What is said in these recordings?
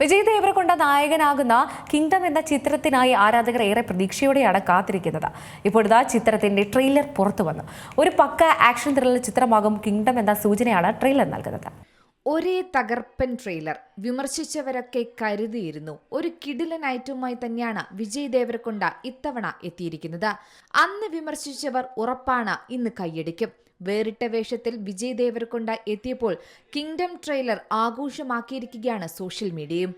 വിജയ് ദേവരകൊണ്ട നായകനാകുന്ന കിങ്ഡം എന്ന ചിത്രത്തിനായി ആരാധകർ ഏറെ പ്രതീക്ഷയോടെയാണ് കാത്തിരിക്കുന്നത്. ഇപ്പോഴിതാ ചിത്രത്തിന്റെ ട്രെയിലർ പുറത്തു വന്നു. ഒരു പക്ക ആക്ഷൻ ത്രില്ലർ ചിത്രമാകും കിങ്ഡം എന്ന സൂചനയാണ് ട്രെയിലർ നൽകുന്നത്. ഒരേ തകർപ്പൻ ട്രെയിലർ വിമർശിച്ചവരൊക്കെ കരുതിയിരുന്നു. ഒരു കിടിലൻ ഐറ്റവുമായി തന്നെയാണ് വിജയ് ദേവരക്കൊണ്ട ഇത്തവണ എത്തിയിരിക്കുന്നത്. അന്ന് വിമർശിച്ചവർ ഉറപ്പാണ് ഇന്ന് കൈയടിക്കും. വേറിട്ട വേഷത്തിൽ വിജയ് ദേവരക്കൊണ്ട എത്തിയപ്പോൾ കിങ്ഡം ട്രെയിലർ ആഘോഷമാക്കിയിരിക്കുകയാണ് സോഷ്യൽ മീഡിയയും.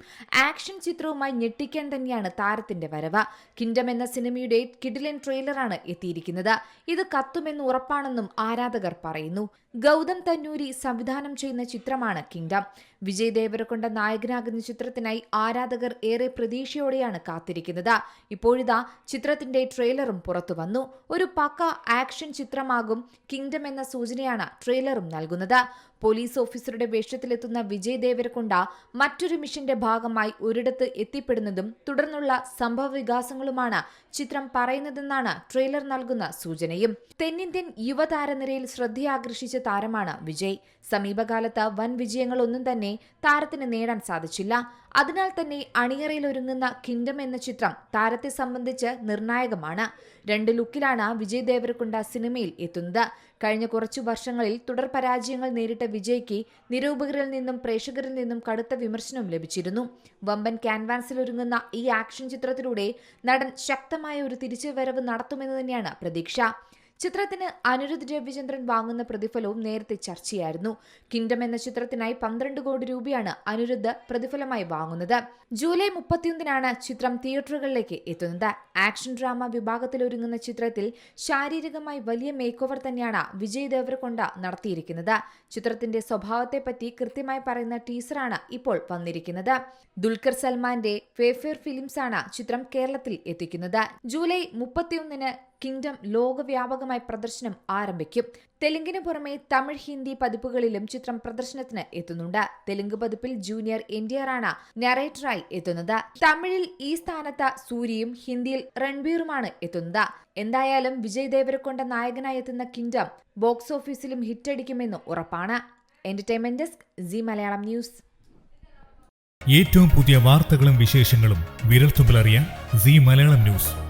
ആക്ഷൻ ചിത്രവുമായി ഞെട്ടിക്കാൻ തന്നെയാണ് താരത്തിന്റെ വരവ്. കിങ്ഡം എന്ന സിനിമയുടെ കിഡിലൻ ട്രെയിലറാണ് എത്തിയിരിക്കുന്നത്. ഇത് കത്തുമെന്ന് ഉറപ്പാണെന്നും ആരാധകർ പറയുന്നു. ഗൗതം തന്നൂരി സംവിധാനം ചെയ്യുന്ന ചിത്രമാണ് കിങ്ഡം. വിജയ് ദേവരക്കൊണ്ട നായകനാകുന്ന ചിത്രത്തിനായി ആരാധകർ ഏറെ പ്രതീക്ഷയോടെയാണ് കാത്തിരിക്കുന്നത്. ഇപ്പോഴിതാ ചിത്രത്തിന്റെ ട്രെയിലറും പുറത്തു വന്നു ഒരു പക്ക ആക്ഷൻ ചിത്രമാകും കിങ്ഡം എന്ന സൂചനയാണ് ട്രെയിലറും നൽകുന്നത്. പോലീസ് ഓഫീസറുടെ വേഷത്തിലെത്തുന്ന വിജയ് ദേവരക്കൊണ്ട മറ്റൊരു മിഷന്റെ ഭാഗമായി ഒരിടത്ത് എത്തിപ്പെടുന്നതും തുടർന്നുള്ള സംഭവ വികാസങ്ങളുമാണ് ചിത്രം പറയുന്നതെന്നാണ് ട്രെയിലർ നൽകുന്ന സൂചനയും. തെന്നിന്ത്യൻ യുവതാരനിരയിൽ ശ്രദ്ധയാകർഷിച്ച താരമാണ് വിജയ്. സമീപകാലത്ത് വൻ വിജയങ്ങളൊന്നും തന്നെ താരത്തിന് നേടാൻ സാധിച്ചില്ല. അതിനാൽ തന്നെ അണിയറയിൽ ഒരുങ്ങുന്ന കിങ്ഡം എന്ന ചിത്രം താരത്തെ സംബന്ധിച്ച് നിർണായകമാണ്. രണ്ട് ലുക്കിലാണ് വിജയ് ദേവരക്കൊണ്ട സിനിമയിൽ എത്തുന്നത്. കഴിഞ്ഞ കുറച്ചു വർഷങ്ങളിൽ തുടർ പരാജയങ്ങൾ നേരിട്ട വിജയ്ക്ക് നിരൂപകരിൽ നിന്നും പ്രേക്ഷകരിൽ നിന്നും കടുത്ത വിമർശനവും ലഭിച്ചിരുന്നു. വമ്പൻ ക്യാൻവാസിൽ ഒരുങ്ങുന്ന ഈ ആക്ഷൻ ചിത്രത്തിലൂടെ നടൻ ശക്തമായ ഒരു തിരിച്ചുവരവ് നടത്തുമെന്ന് തന്നെയാണ് പ്രതീക്ഷ. ചിത്രത്തിന് അനിരുദ്ധ് രവിചന്ദ്രൻ വാങ്ങുന്ന പ്രതിഫലവും നേരത്തെ ചർച്ചയായിരുന്നു. കിങ്ഡം എന്ന ചിത്രത്തിനായി പന്ത്രണ്ട് കോടി രൂപയാണ് അനിരുദ്ധ് പ്രതിഫലമായി വാങ്ങുന്നത്. ജൂലൈ മുപ്പത്തിയൊന്നിനാണ് ചിത്രം തിയേറ്ററുകളിലേക്ക് എത്തുന്നത്. ആക്ഷൻ ഡ്രാമ വിഭാഗത്തിൽ ഒരുങ്ങുന്ന ചിത്രത്തിൽ ശാരീരികമായി വലിയ മേക്ക് ഓവർ തന്നെയാണ് വിജയ് ദേവരകൊണ്ട നടത്തിയിരിക്കുന്നത്. ചിത്രത്തിന്റെ സ്വഭാവത്തെപ്പറ്റി കൃത്യമായി പറയുന്ന ടീസറാണ് ഇപ്പോൾ വന്നിരിക്കുന്നത്. ദുൽഖർ സൽമാന്റെ ഫേഫെയർ ഫിലിംസ് ആണ് ചിത്രം കേരളത്തിൽ എത്തിക്കുന്നത്. ജൂലൈ മുപ്പത്തിയൊന്നിന് കിങ്ഡം ലോകവ്യാപകമായി പ്രദർശനം ആരംഭിക്കും. തെലുങ്കിന് പുറമെ തമിഴ് ഹിന്ദി പതിപ്പുകളിലും ചിത്രം പ്രദർശനത്തിന് എത്തുന്നുണ്ട്. തെലുങ്ക് പതിപ്പിൽ ജൂനിയർ എൻ ടി നറേറ്ററായി എത്തുന്നത്. തമിഴിൽ ഈ സ്ഥാനത്ത് സൂര്യയും ഹിന്ദിയിൽ രൺബീറുമാണ് എത്തുന്നത്. എന്തായാലും വിജയ് ദേവരക്കൊണ്ട നായകനായി എത്തുന്ന കിങ്ഡം ബോക്സ് ഓഫീസിലും ഹിറ്റടിക്കുമെന്ന് ഉറപ്പാണ്. Entertainment desk Zee Malayalam news. ഏറ്റവും പുതിയ വാർത്തകളും വിശേഷങ്ങളും വിരൽത്തുമ്പിലറിയാൻ സി മലയാളം ന്യൂസ്.